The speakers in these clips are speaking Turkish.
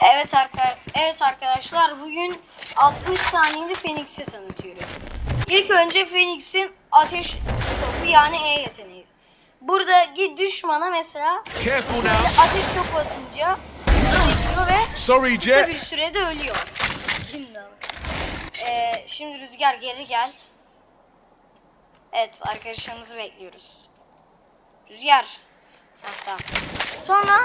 Evet arka evet arkadaşlar bugün 60 saniyede Phoenix'i tanıtıyorum. İlk önce Phoenix'in ateş topu yani E yeteneği. Burada git düşmana mesela ateş topu atınca ve Sorry, kısa bir Jet. sürede ölüyor. Ee, şimdi Rüzgar geri gel. Evet arkadaşlarımızı bekliyoruz. Rüzgar. Tamam. Sonra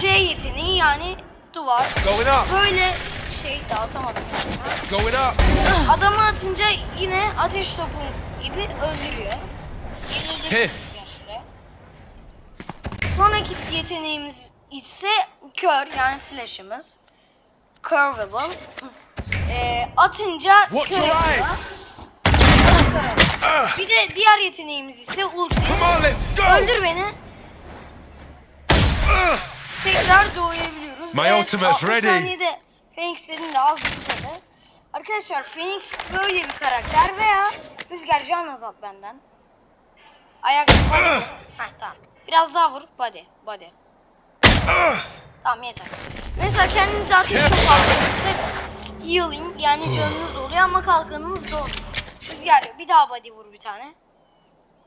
C yeteneği yani duvar. Going up. Böyle şey dağıtamadım. Going up. Adamı atınca yine ateş topu gibi öldürüyor. Şuraya. Sonraki yeteneğimiz ise kör yani flash'ımız. Curvable. Ee, atınca kör. Bir de diğer yeteneğimiz ise ulti. Öldür beni. Tekrar doğuyabiliyoruz. My ultimate's 60 ready. Phoenix'lerin de az de. Arkadaşlar Phoenix böyle bir karakter veya Rüzgar can azalt benden. Ayak body. Heh, tamam. Biraz daha vur. Body. Body. Tamam yeter. Mesela kendinize ateş çok aldığınızda healing yani canınız doluyor ama kalkanınız dolmuyor. Rüzgar bir daha body vur bir tane.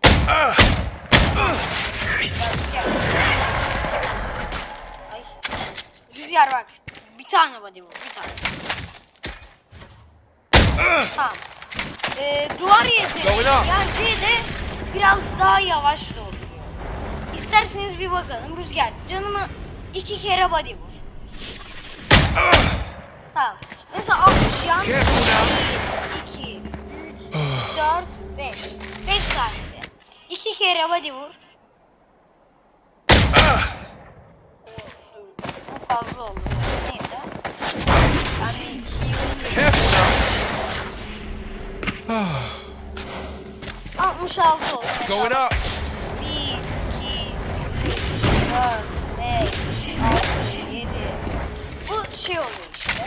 Ugh. Rüzgar. Rüzgar bak. Bir tane body vur. Bir tane. Tamam. Ee, duvar yeteneği. Yani C'de biraz daha yavaş dolduruyor. İsterseniz bir bakalım. Rüzgar canımı iki kere body vur. Tamam. Mesela 60 yan. Careful now. 2, 3, 4, 5. 5 tanesi. 2 kere body vur. Fazla oldu. Neyse. Yani now. Ah. 66 oldu. Going up. 1, 2, 3, 4, 5, 6, 7. Bu şey oluyor işte.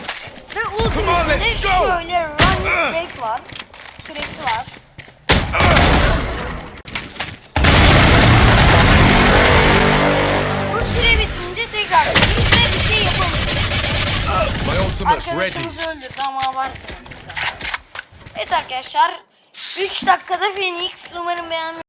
Ve Come on, ultimate let's de go. şöyle running back var. Süresi var. Arkadaşımızı öldürdü ama abartmayalım. Evet arkadaşlar 3 dakikada Phoenix umarım beğenmişsiniz.